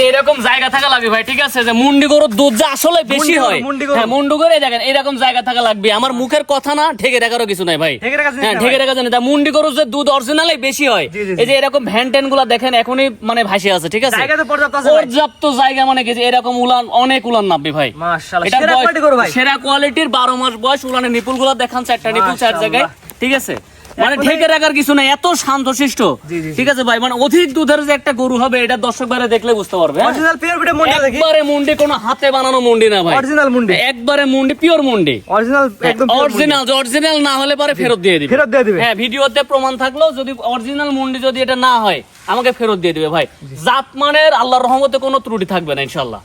যে এরকম জায়গা থাকা লাগবে ভাই ঠিক আছে? যে মুন্ডি গরুর দুধ যে আসলে বেশি হয়। হ্যাঁ মুন্ডু করে দেখেন এরকম জায়গা থাকা লাগবে। আমার মুখের কথা না ঢেকে রাখারও কিছু নাই ভাই। হ্যাঁ ঢেকে রাখা জানি তা মুন্ডি গরুর যে দুধ অরিজিনালি বেশি হয়। এই যে এরকম ভ্যান ট্যানগুলা দেখেন এখনই মানে ভাসে আছে ঠিক আছে? জায়গা তো পর্যাপ্ত জায়গা মানে কি এরকম উলান অনেক উলান নামবে ভাই। মাশাআল্লাহ, এটা। সেরা কোয়ালিটির বারো মাস বয়স উলানের নিপুলগুলা দেখান চারটা নিপুল চার জায়গায় ঠিক আছে? মানে ঢেকে রাখার কিছু নাই এত শান্তশিষ্ট। ঠিক আছে ভাই মানে অধিক দুধের যে একটা গরু হবে এটা দর্শক বাইরে দেখলে বুঝতে পারবে হ্যাঁ? অরিজিনাল পিওর বিটের মুন্ডি দেখি। একবারে মুন্ডি কোনো হাতে বানানো মুন্ডি না ভাই। অরিজিনাল মুন্ডি। একবারে মুন্ডি পিওর মুন্ডি। অরিজিনাল একদম pure মুন্ডি। অরিজিনাল অরিজিনাল না হলে পরে ফেরত দিয়ে দিবে। ফেরত দিয়ে দিবে। হ্যাঁ ভিডিওতে প্রমাণ থাকলেও যদি অরিজিনাল মুন্ডি যদি এটা না হয় আমাকে ফেরত দিয়ে দিবে ভাই। জাতমানের আল্লাহর রহমতে কোনো ত্রুটি থাকবে না ইনশাল্লাহ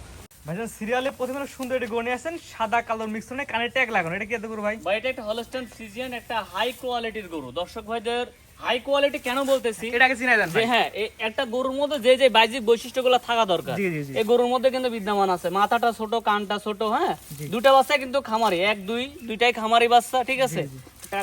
ভাইজান সিরিয়ালে প্রথমে সুন্দর একটি গনি আছেন সাদা কালো মিক্স কানে ট্যাগ লাগানো। এটা কি এত গরু ভাই? ভাই এটা একটা হলস্টাইন ফ্রিজিয়ান একটা হাই কোয়ালিটির গরু। দর্শক ভাইদের হাই কোয়ালিটি কেন বলতেছি? এটাকে চিনাই দেন হ্যাঁ একটা গরুর মধ্যে যে যে বাহ্যিক বৈশিষ্ট্যগুলো থাকা দরকার। এই গরুর মধ্যে কিন্তু বিদ্যমান আছে। মাথাটা ছোট কানটা ছোট হ্যাঁ? দুটা বাচ্চা কিন্তু খামারি। এক দুই দুইটাই খামারি বাচ্চা ঠিক আছে?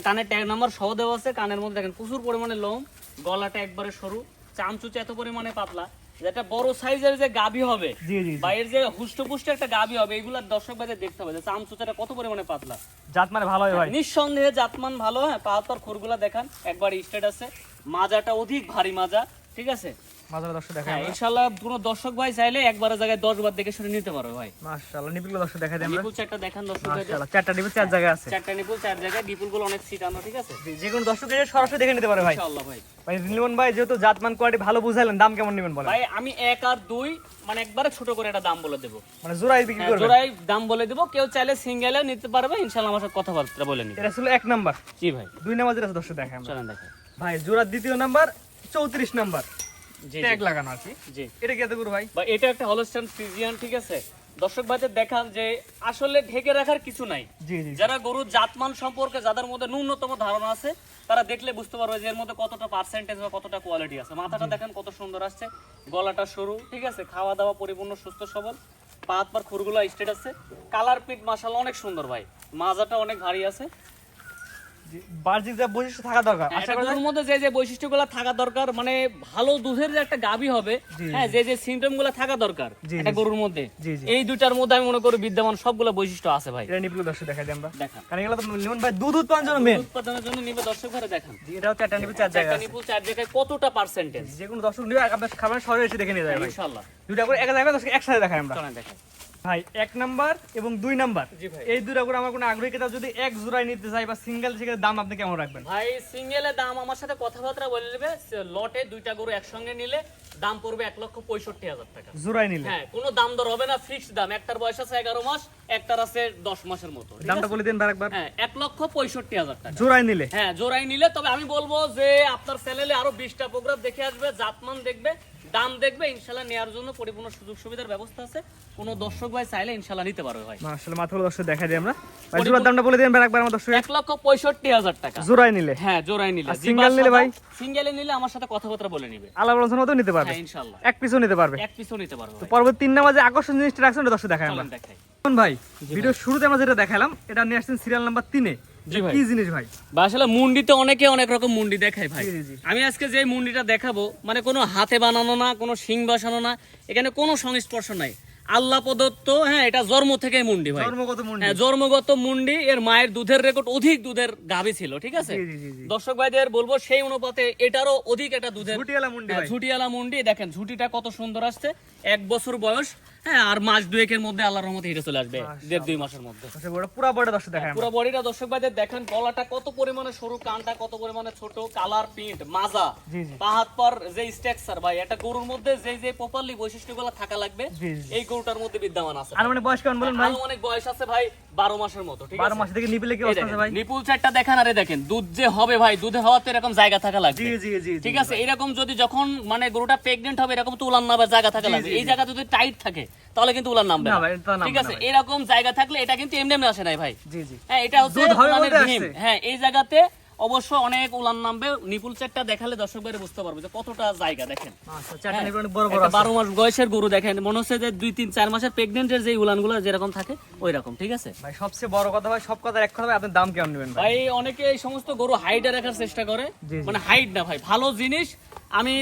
কানের ট্যাগ নাম্বার সহ দেওয়া আছে। কানের মধ্যে দেখেন প্রচুর পরিমাণে লোম গলাটা একবারে সরু। চামচুচ এত পরিমাণে পাতলা। যেটা বড় সাইজের যে গাবি হবে জি জি জি। বা যে হুষ্টপুষ্ট একটা গাভী হবে এগুলা দর্শক বাজে দেখতে হবে যে চামচুচটা কত পরিমাণে পাতলা। জাত মানে ভালো হয় ভাই। নিঃসন্দেহে জাতমান ভালো হ্যাঁ পাহাড় খোরগুলা দেখান একবার স্টেট আছে। মাজাটা অধিক ভারী মাজা ঠিক আছে? মাঝারে দর্শক দেখাই হ্যাঁ আমরা। কোনো দর্শক ভাই চাইলে একবারের জায়গায় দশ বার দেখে শুনে নিতে পারো ভাই। মাশাআল্লাহ নিপিল দর্শক দেখাই দিই নিপুল চারটা দেখান দর্শক মাশাআল্লাহ চারটা নিপিল চার জায়গায় আছে। চারটা নিপুল চার জায়গায় নিপুলগুলো অনেক সিটানো ঠিক আছে? যে কোনো দর্শক এসে সরাসরি দেখে নিতে পারে ভাই। ইনশাল্লাহ ভাই। ভাই নীলমন ভাই যেহেতু জাতমান কোয়ালিটি ভালো বুঝাইলেন দাম কেমন নেবেন বলেন? ভাই আমি এক আর দুই মানে একবারে ছোট করে একটা দাম বলে দেবো। মানে জোড়াই বিক্রি হ্যাঁ, জোড়াই দাম বলে দেবো। কেউ চাইলে সিঙ্গেলে নিতে পারবে ইনশাল্লাহ আমার সাথে কথাবার্তা বলে নিবে। এটা ছিল এক নাম্বার। জি ভাই। দুই নাম্বার যেটা দর্শক দেখাই আমরা। চলেন দেখো ভাই জোড়ার দ্বিতীয় নাম্বার চৌত্রিশ নাম্বার। ট্যাগ লাগানো আছে। জি। এটা কি গরু ভাই? বা এটা একটা হলস্টাইন ফ্রিজিয়ান ঠিক আছে? দর্শক ভাইদের দেখান যে আসলে ঢেকে রাখার কিছু নাই। যারা গরুর জাতমান সম্পর্কে যাদের মধ্যে ন্যূনতম ধারণা আছে তারা দেখলে বুঝতে পারবে যে এর মধ্যে কতটা পার্সেন্টেজ বা কতটা কোয়ালিটি আছে। মাথাটা দেখেন কত সুন্দর আসছে। গলাটা সরু ঠিক আছে? খাওয়া দাওয়া পরিপূর্ণ সুস্থ সবল। পা হাত পার খুরগুলো স্টেট আছে। কালার পিট মাশাআল্লাহ অনেক সুন্দর ভাই। মাজাটা অনেক ভারী আছে। যা বৈশিষ্ট্য থাকা দরকার। হ্যাঁ, আশা করা মধ্যে যে যে বৈশিষ্ট্যগুলো থাকা দরকার মানে ভালো দুধের যে একটা গাভী হবে হ্যাঁ যে যে সিমটমগুলো থাকা দরকার একটা গরুর মধ্যে। এই দুটার মধ্যে আমি মনে করি বিদ্যমান সবগুলো বৈশিষ্ট্য আছে ভাই। এটা নিপিল দর্শক দেখাই আমরা। দেখান। কারণ এগুলো তো লিমন ভাই দুধ উৎপাদন জন্য মেন উৎপাদনের জন্য নিবে দর্শক ঘরে দেখান। এটাও চারটা নিপিল চার জায়গা নিপুল চার জায়গায় কতটা পার্সেন্টেজ যে কোনো দর্শক নিবে আপনার খাবার শহরে এসে দেখে নিয়ে যাবে ইনশাআল্লাহ। দুইটা করে এক জায়গায় দর্শক একসাথে দেখাই আমরা। চলেন দেখান। ভাই এক নাম্বার এবং দুই নাম্বার। এই দুইটা করে আমার কোনো আগ্রহী ক্রেতা যদি এক জোড়ায় নিতে চাই বা সিঙ্গেল সেক্ষেত্রে দাম আপনি কেমন রাখবেন? ভাই সিঙ্গেলের দাম আমার সাথে কথাবার্তা বলে নেবে লটে দুইটা গরু একসঙ্গে নিলে দাম পড়বে এক লক্ষ পঁয়ষট্টি হাজার টাকা। জোড়ায় নিলে? হ্যাঁ কোনো দাম দর হবে না ফিক্স দাম। একটার বয়স আছে এগারো মাস একটার আছে দশ মাসের মতো দামটা বলে দিন ভাই একবার। হ্যাঁ এক লক্ষ পঁয়ষট্টি হাজার টাকা। জোড়ায় নিলে? হ্যাঁ জোড়াই নিলে তবে আমি বলব যে আপনার চ্যানেলে আরও বিশটা প্রোগ্রাম দেখে আসবে জাতমান দেখবে দাম দেখবে ইনশাল্লাহ নেওয়ার জন্য পরিপূর্ণ সুযোগ সুবিধার ব্যবস্থা আছে। কোনো দর্শক ভাই চাইলে ইনশাল্লাহ নিতে পারবে ভাই। আসলে মাত্র দর্শক দেখা দিই আমরা। ভাই জোড়ার দামটা বলে দিন ভাই একবার আমার দর্শক এক লক্ষ পঁয়ষট্টি হাজার টাকা। জোড়ায় নিলে। হ্যাঁ জোড়াই নিলে। single নিলে ভাই? সিঙ্গেলে নিলে আমার সাথে কথাবার্তা বলে নিবে। আলাপ আলোচনা মতো নিতে পারবে। হ্যাঁ ইনশাল্লাহ। এক পিসও নিতে পারবে। এক পিছু নিতে পারবে ভাই। পরবর্তী তিন নাম্বার যে আকর্ষণ জিনিসটা রাখছেন ওটা দর্শক দেখাই আমরা। দেখাই। এখন ভাই ভিডিও শুরুতে আমরা যেটা দেখালাম এটা নিয়ে আসছেন সিরিয়াল নাম্বার তিনে। জি ভাই। কি জিনিস ভাই আসলে মুন্ডিতে অনেকে অনেক রকম মুন্ডি দেখায় ভাই। আমি আজকে যে মুন্ডিটা দেখাবো মানে কোনো হাতে বানানো না কোনো শিং বসানো না এখানে কোনো সংস্পর্শ নাই আল্লাহ প্রদত্ত হ্যাঁ এটা জন্ম থেকে মুন্ডি ভাই। জন্মগত মুন্ডি। হ্যাঁ জন্মগত মুন্ডি এর মায়ের দুধের রেকর্ড অধিক দুধের গাভী ছিল ঠিক আছে। দর্শক ভাইদের বলব সেই অনুপাতে এটারও অধিক একটা দুধের ঝুটিয়ালা মুন্ডি হ্যাঁ, ঝুটিয়ালা মুন্ডি। দেখেন ঝুটিটা কত সুন্দর আসছে। এক বছর বয়স হ্যাঁ আর মাস দুয়েকের মধ্যে আল্লাহর রহমতে হেঁটে চলে আসবে দেড় দুই মাসের মধ্যে। ওটা পুরা বড় দর্শক আমরা পুরো বডিটা দর্শক ভাইদের দেখেন গলাটা কত পরিমাণে সরু কানটা কত পরিমাণে ছোট কালার প্রিন্ট মাজা। পা হাত পার যে স্ট্রাকচার ভাই একটা গরুর মধ্যে যে যে প্রপারলি বৈশিষ্ট্যগুলো থাকা লাগবে জি, জি। গরুটার মধ্যে বিদ্যমান আছে আর মানে বয়স কেমন বলেন ভাই? অনেক বয়স আছে ভাই বারো মাসের মতো ঠিক আছে? মাস থেকে নিপিলে কি অবস্থা আছে ভাই? নিপুল চারটা দেখেন আরে দেখেন দুধ যে হবে ভাই দুধে হওয়াতে এরকম জায়গা থাকা লাগবে। জি জি জি ঠিক আছে? এরকম যদি যখন মানে গরুটা প্রেগনেন্ট হবে এরকম তো উলান নামবে জায়গা থাকা লাগবে। এই জায়গা যদি টাইট থাকে তাহলে কিন্তু উলান নামবে না। ভাই, ঠিক আছে? এরকম জায়গা থাকলে এটা কিন্তু এমনি এমনি আসে না ভাই। জি জি। হ্যাঁ এটা হচ্ছে দুধ হবে। আসছে। হ্যাঁ এই জায়গাতে অবশ্য অনেক উলান নামবে। নিপুল চারটা দেখালে দর্শক বাইরে বুঝতে পারবে যে কতটা জায়গা দেখেন। আচ্ছা বারো মাস বয়সের গরু দেখেন মনে হচ্ছে যে দুই তিন চার মাসের প্রেগনেন্টের যে উলানগুলো যেরকম থাকে ওই রকম ঠিক আছে? ভাই সবচেয়ে বড় কথা ভাই সব কথা এক কথা ভাই আপনার দাম কেমন নেবেন ভাই? অনেকে এই সমস্ত গরু হাইটে রাখার চেষ্টা করে। মানে হাইট না ভাই ভালো জিনিস আমি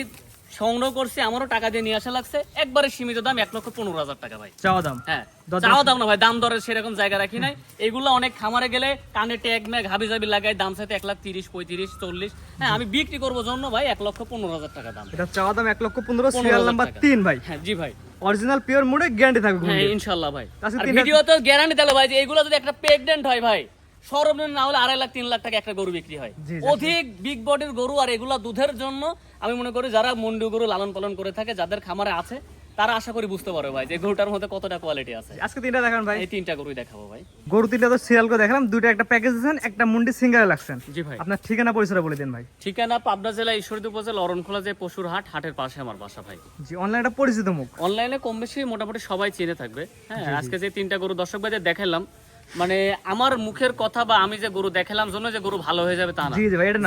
সংগ্রহ করছি আমারও টাকা দিয়ে নিয়ে আসা লাগছে। একবারে সীমিত দাম এক লক্ষ পনেরো হাজার টাকা ভাই। চাওয়া দাম? হ্যাঁ। চাওয়া দাম না ভাই দাম দরের সেরকম জায়গা রাখি নাই। এগুলো অনেক খামারে গেলে কানে ট্যাগ ম্যাগ হাবি জাবি লাগাই দাম চাইতে এক লাখ তিরিশ পঁয়ত্রিশ চল্লিশ। হ্যাঁ আমি বিক্রি করব জন্য ভাই এক লক্ষ পনেরো হাজার টাকা দাম। এটা চাওয়া দাম এক লক্ষ পনেরো সিরিয়াল নাম্বার তিন ভাই। হ্যাঁ জি ভাই। অরিজিনাল পিওর মোডে গ্যারান্টি থাকবে হ্যাঁ ইনশাল্লাহ ভাই। ভিডিও তো গ্যারান্টি দিল ভাই যে এগুলো যদি একটা প্রেগনেন্ট হয় ভাই সর্বনিম্ন না হলে আড়াই লাখ তিন লাখ টাকা একটা গরু বিক্রি হয়। অধিক বিগ বডির গরু আর এগুলা দুধের জন্য আমি মনে করি যারা মন্ডি গরু লালন পালন করে থাকে যাদের খামারে আছে তারা আশা করি বুঝতে পারবে ভাই যে গরুটার মধ্যে কতটা কোয়ালিটি আছে। আজকে তিনটা দেখান ভাই। এই তিনটা গরুই দেখাবো ভাই। গরু তিনটা তো সিরিয়াল করে দেখালাম দুটো একটা প্যাকেজ দিয়েছেন একটা মুন্ডি সিঙ্গারে লাগছেন। জি ভাই। আপনার ঠিকানা পরিচয় বলে দিন ভাই। ঠিকানা পাবনা জেলা ঈশ্বরদী উপজেলা অরণখোলা যে পশুর হাট হাটের পাশে আমার বাসা ভাই। জি অনলাইনটা পরিচিত মুখ। অনলাইনে কম বেশি মোটামুটি সবাই চিনে থাকবে। হ্যাঁ আজকে যে তিনটা গরু দর্শক ভাইদের দেখালাম মানে আমার মুখের কথা বা আমি যে গরু দেখালাম জন্য যে গরু ভালো হয়ে যাবে তা না।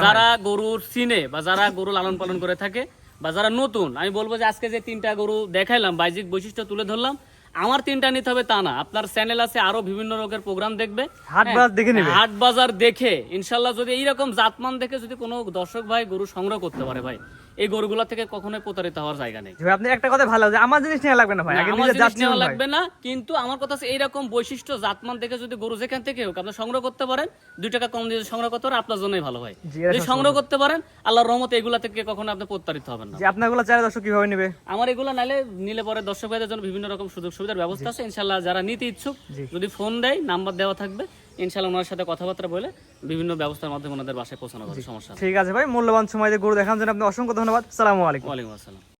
যারা গরুর চিনে বা যারা গরু লালন পালন করে থাকে বা যারা নতুন আমি বলব যে আজকে যে তিনটা গরু দেখাইলাম বাহ্যিক বৈশিষ্ট্য তুলে ধরলাম আমার তিনটা নিতে হবে তা না। আপনার চ্যানেল আছে আরও বিভিন্ন রোগের প্রোগ্রাম দেখবে। হাট হ্যাঁ, বাজার দেখে হাট বাজার দেখে ইনশাল্লাহ যদি এইরকম জাতমান দেখে যদি কোনো দর্শক ভাই গরু সংগ্রহ করতে পারে ভাই এই গরুগুলা থেকে কখনোই প্রতারিত হওয়ার জায়গা নেই। আপনি একটা কথা ভালো যে আমার জিনিস নেওয়া লাগবে না ভাই আগে আমার নিজে জিনিস নেওয়া লাগবে না কিন্তু আমার কথা হচ্ছে এইরকম বৈশিষ্ট্য জাতমান দেখে যদি গরু যেখান থেকে হোক আপনি সংগ্রহ করতে পারেন দুই টাকা কম দিয়ে সংগ্রহ করতে পারেন আপনার জন্যই ভালো হয় যদি সংগ্রহ করতে পারেন আল্লাহর রহমতে এগুলা থেকে কখনো আপনি প্রতারিত হবেন না। যে আপনারগুলো চাই দর্শক কীভাবে নেবে? আমার এগুলো নাইলে নিলে পরে দর্শক ভাইদের জন্য বিভিন্ন রকম সুযোগ সুবিধার ব্যবস্থা আছে ইনশাল্লাহ যারা নিতে ইচ্ছুক যদি ফোন দেয় নাম্বার দেওয়া থাকবে ইনশাল্লাহ ওনার সাথে কথাবার্তা বলে বিভিন্ন ব্যবস্থার মাধ্যমে ওনাদের বাসায় পৌঁছানো হবে সমস্যা ঠিক আছে ভাই মূল্যবান সময় দিয়ে গুরু দেখানোর জন্য আপনি অসংখ্য ধন্যবাদ। সালামু আলাইকুম। ওয়ালাইকুম আসসালাম।